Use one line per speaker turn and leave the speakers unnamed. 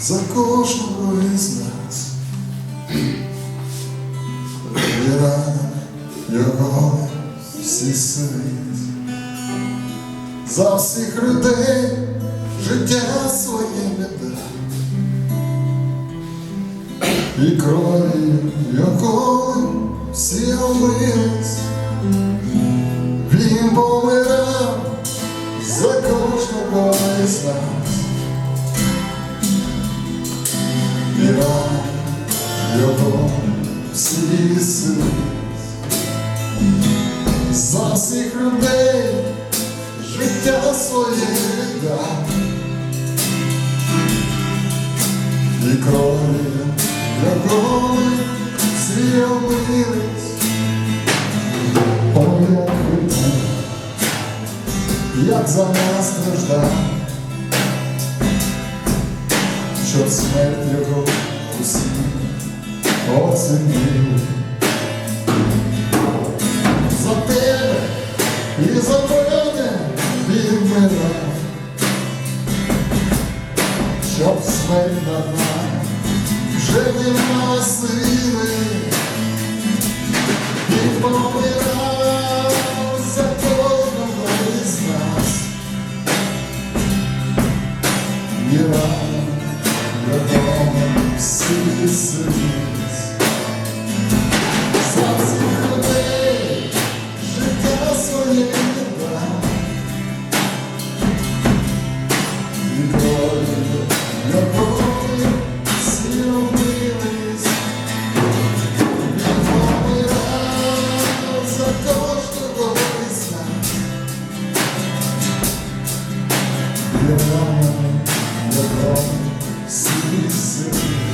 за кожного із нас. Рана його всі сирить. За всіх людей життя своє дав. І кров'ю якою всі омились, він помирав за кожного із нас. Ран його всі. За всіх людей життя своє дав. І кров'ю якої всі омились. Ой, як як за нас страждав, щоб смерть його усі оцінили. За тебе і за мене він вмирав, щоб смерть нами вже не сили. Він помирав кожного із нас. І рано Добро, добро. esquecer